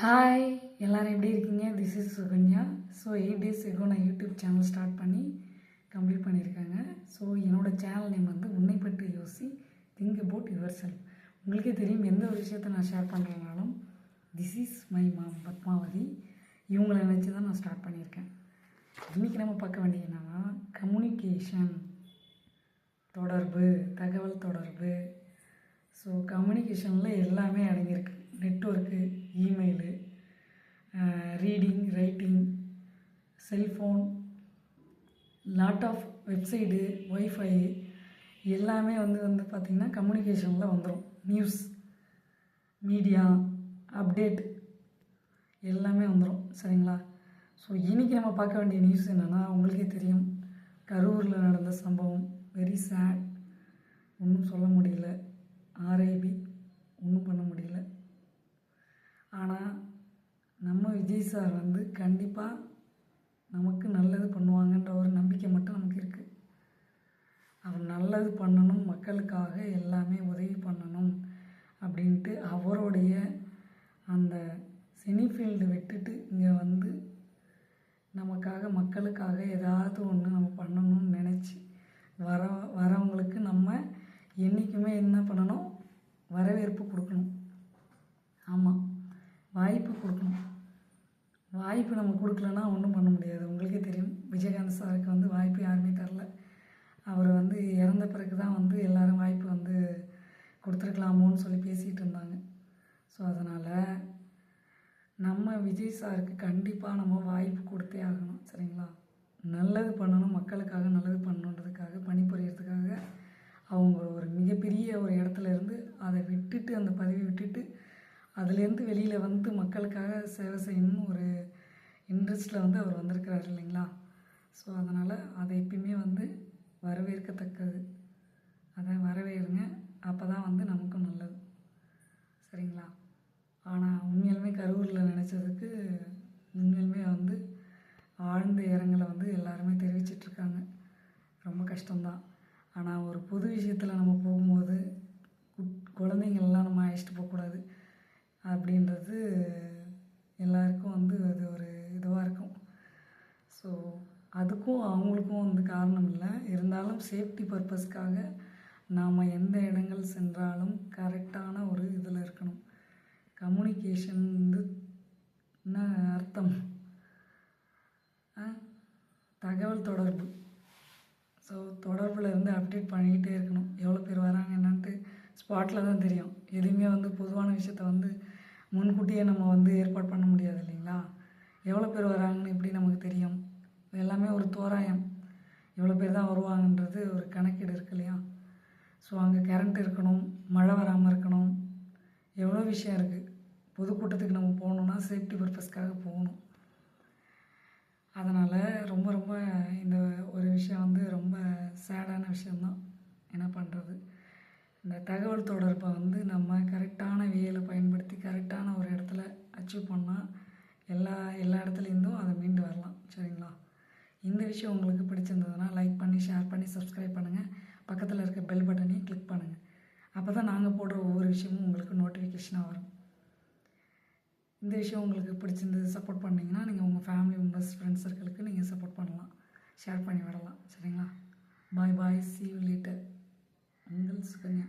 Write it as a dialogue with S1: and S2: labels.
S1: Hi எல்லோரும் எப்படி இருக்கீங்க? This is Sukanya so eight days ago நான் யூடியூப் சேனல் ஸ்டார்ட் பண்ணி கம்ப்ளீட் பண்ணியிருக்காங்க. ஸோ என்னோடய சேனல் நேம் வந்து உன்னை பற்றி யோசி திங்க் அபவுட் யுவர் செல்ஃப் உங்களுக்கே தெரியும் எந்த ஒரு விஷயத்த நான் share பண்ணுறதுனாலும் this is my mom Padmavathi. இவங்களை நினச்சி தான் நான் ஸ்டார்ட் பண்ணியிருக்கேன். இன்றைக்கி நம்ம பார்க்க வேண்டிய என்னென்னா கம்யூனிகேஷன் தொடர்பு தகவல் தொடர்பு. ஸோ கம்யூனிகேஷனில் எல்லாமே அடங்கியிருக்கு. Network email reading writing cellphone lot of website wifi எல்லாமே வந்து வந்து பார்த்திங்கன்னா கம்யூனிகேஷனில் வந்துடும் நியூஸ் மீடியா அப்டேட் எல்லாமே வந்துடும் சரிங்களா? ஸோ இன்றைக்கி நம்ம பார்க்க வேண்டிய நியூஸ் என்னென்னா உங்களுக்கே தெரியும். கரூரில் நடந்த சம்பவம் வெரி சேட். ஒன்றும் சொல்ல முடியல. ஆர்ஐபி ஒன்றும் பண்ண முடியல. ஆனால் விஜய் சார் வந்து கண்டிப்பாக நமக்கு நல்லது பண்ணுவாங்கன்ற ஒரு நம்பிக்கை மட்டும் நமக்கு இருக்குது அவர் நல்லது பண்ணணும் மக்களுக்காக எல்லாமே உதவி பண்ணணும் அப்படின்ட்டு அவருடைய அந்த சினி ஃபீல்டு விட்டுட்டு இங்கே வந்து நமக்காக மக்களுக்காக ஏதாவது ஒன்று நம்ம பண்ணணும்னு நினச்சி வர வரவங்களுக்கு நம்ம என்றைக்குமே என்ன பண்ணணும்? வரவேற்பு கொடுக்கணும். ஆமாம் வாய்ப்பு கொடுக்கணும். வாய்ப்பு நம்ம கொடுக்கலன்னா ஒன்றும் பண்ண முடியாது. உங்களுக்கே தெரியும். விஜயகாந்த் சாருக்கு வந்து வாய்ப்பு யாருமே தரல. அவர் வந்து இறந்த பிறகு தான் வந்து எல்லாரும் வாய்ப்பு வந்து கொடுத்துருக்கலாமோன்னு சொல்லி பேசிகிட்டு இருந்தாங்க. ஸோ அதனால் நம்ம விஜய் சாருக்கு கண்டிப்பாக நம்ம வாய்ப்பு கொடுத்தே ஆகணும். சரிங்களா? நல்லது பண்ணணும். மக்களுக்காக நல்லது பண்ணணுன்றதுக்காக பணிபுரியறதுக்காக அவங்க ஒரு மிகப்பெரிய ஒரு இடத்துல இருந்து அதை விட்டுட்டு அந்த பதவி விட்டுட்டு அதுலேருந்து வெளியில் வந்து மக்களுக்காக சேவை செய்யணும்னு ஒரு இன்ட்ரெஸ்ட்டில் வந்து அவர் வந்திருக்கிறார் இல்லைங்களா? ஸோ அதனால் அதை எப்பயுமே வந்து வரவேற்கத்தக்கது. அதை வரவேறுங்க. அப்போ தான் வந்து நமக்கும் நல்லது. சரிங்களா? ஆனால் உண்மையாலுமே கரூரில் நினச்சதுக்கு உண்மையாலுமே வந்து ஆழ்ந்த இரங்கலை வந்து எல்லாருமே தெரிவிச்சிட்ருக்காங்க. ரொம்ப கஷ்டம்தான். ஆனால் ஒரு பொது விஷயத்தில் நம்ம போகும்போது குட் நம்ம அழைச்சிட்டு போகக்கூடாது. அப்படின்றது எல்லாருக்கும் வந்து அது ஒரு இதுவாக இருக்கும். ஸோ அதுக்கும் அவங்களுக்கும் வந்து காரணம் இல்லை. இருந்தாலும் சேஃப்டி பர்பஸ்க்காக நாம் எந்த இடங்கள் சென்றாலும் கரெக்டான ஒரு இதில் இருக்கணும். கம்யூனிகேஷன் வந்து என்ன அர்த்தம்? தகவல் தொடர்பு. ஸோ தொடர்பில் இருந்து அப்டேட் பண்ணிக்கிட்டே இருக்கணும். எவ்வளோ பேர் வராங்க என்னன்ட்டு ஸ்பாட்டில் தான் தெரியும். எதுவுமே வந்து பொதுவான விஷயத்த வந்து முன்கூட்டியே நம்ம வந்து ஏற்பாடு பண்ண முடியாது இல்லைங்களா? எவ்வளோ பேர் வராங்கன்னு எப்படி நமக்கு தெரியும்? எல்லாமே ஒரு தோராயம். எவ்வளோ பேர் தான் வருவாங்கன்றது ஒரு கணக்கீடு இருக்கு இல்லையா? ஸோ அங்கே கரண்ட் இருக்கணும் மழை வராமல் இருக்கணும். எவ்வளோ விஷயம் இருக்குது பொதுக்கூட்டத்துக்கு நம்ம போகணுன்னா சேஃப்டி பர்பஸ்க்காக போகணும். அதனால் ரொம்ப ரொம்ப இந்த ஒரு விஷயம் வந்து ரொம்ப சேடான விஷயந்தான் தகவல் தொடர்பை வந்து நம்ம கரெக்டான வேலை பயன்படுத்தி கரெக்டான ஒரு இடத்துல அச்சீவ் பண்ணால் எல்லா எல்லா இடத்துலேருந்தும் அதை மீண்டு வரலாம். சரிங்களா? இந்த விஷயம் உங்களுக்கு பிடிச்சிருந்ததுன்னா லைக் பண்ணி ஷேர் பண்ணி சப்ஸ்கிரைப் பண்ணுங்கள் பக்கத்தில் இருக்க பெல் பட்டனையும் கிளிக் பண்ணுங்கள் அப்போ தான் நாங்கள் போடுற ஒவ்வொரு விஷயமும் உங்களுக்கு நோட்டிஃபிகேஷனாக வரும். இந்த விஷயம் உங்களுக்கு பிடிச்சிருந்தது சப்போர்ட் பண்ணிங்கன்னா நீங்கள் உங்கள் ஃபேமிலி மெம்பர்ஸ் ஃப்ரெண்ட்ஸ் சர்க்கிளுக்கு நீங்கள் சப்போர்ட் பண்ணலாம். ஷேர் பண்ணி விடலாம். சரிங்களா? Bye bye see you later உங்கள் சுகன்யா.